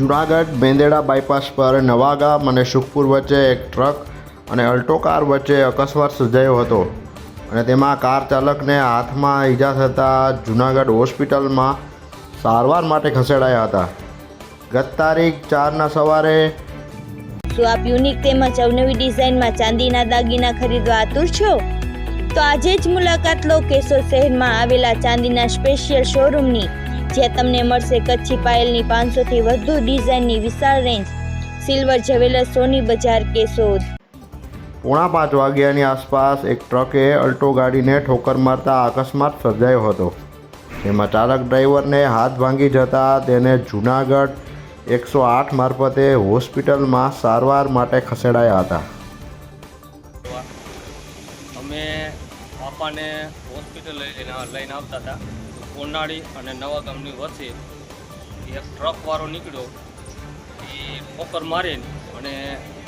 Junagadh બેંદેડા bypass પર નવાગામ અને સુખપુર વચ્ચે એક ટ્રક અને અલ્ટો કાર વચ્ચે અકસ્માત સર્જાયો હતો. અને તેમાં કાર ચાલકને હાથમાં ઈજા થતાં જુનાગઢ હોસ્પિટલમાં સારવાર માટે ખસેડાયા હતા. ગત તારીખ ચારના સવારે શું આપ યુનિક તેમજ અવનવી ડિઝાઇનમાં ચાંદીના દાગીના ખરીદવા આતુર છો? તો આજે જ મુલાકાત લો કેશોદ શહેરમાં આવેલા ચાંદીના સ્પેશિયલ શોરૂમની જ્યાં તમને મળશે કચ્છી પાયલની પાંચસોથી વધુ ડિઝાઇનની વિશાળ રેન્જ સિલ્વર જ્વેલર્સ સોની બજાર કેશોદ પોણા પાંચ વાગ્યાની આસપાસ એક ટ્રકે અલ્ટો ગાડીને ઠોકર મારતા અકસ્માત સર્જાયો હતો. જેમાં ચાલક ડ્રાઈવરને હાથ ભાંગી જતા તેને જૂનાગઢ એકસો આઠ મારફતે હોસ્પિટલમાં સારવાર માટે ખસેડાયા હતા. અમે પાપાને હોસ્પિટલ લઈને લઈને આવતા હતા. કોનાળી અને નવા ગામની વચ્ચે એક ટ્રકવાળો નીકળ્યો. એ ઠોકર મારીને અને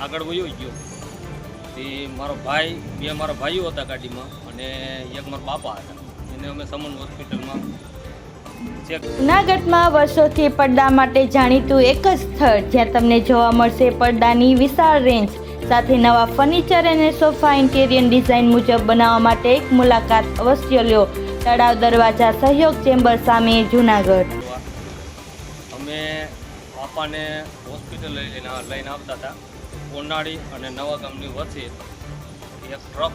આગળ વયો ગયો. તે મારો ભાઈ, બે મારા ભાઈઓ હતા ગાડીમાં અને એક મારા બાપા હતા. એને અમે સમન હોસ્પિટલમાં જૂનાગઢમાં વર્ષોથી પડદા માટે જાણીતું એક જ સ્થળ જ્યાં તમને જોવા મળશે પડદાની વિશાળ રેન્જ સાથે નવા ફર્નિચર અને સોફા ઇન્ટેરિયર ડિઝાઇન મુજબ બનાવવા માટે એક મુલાકાત અવશ્ય લ્યો તળાવ દરવાજા સહયોગ ચેમ્બર સામે જૂનાગઢ. અમે પાપાને હોસ્પિટલ લઈને લઈને આવતા હતા. કોનાળી અને નવા ગામની વચ્ચે એક ટ્રક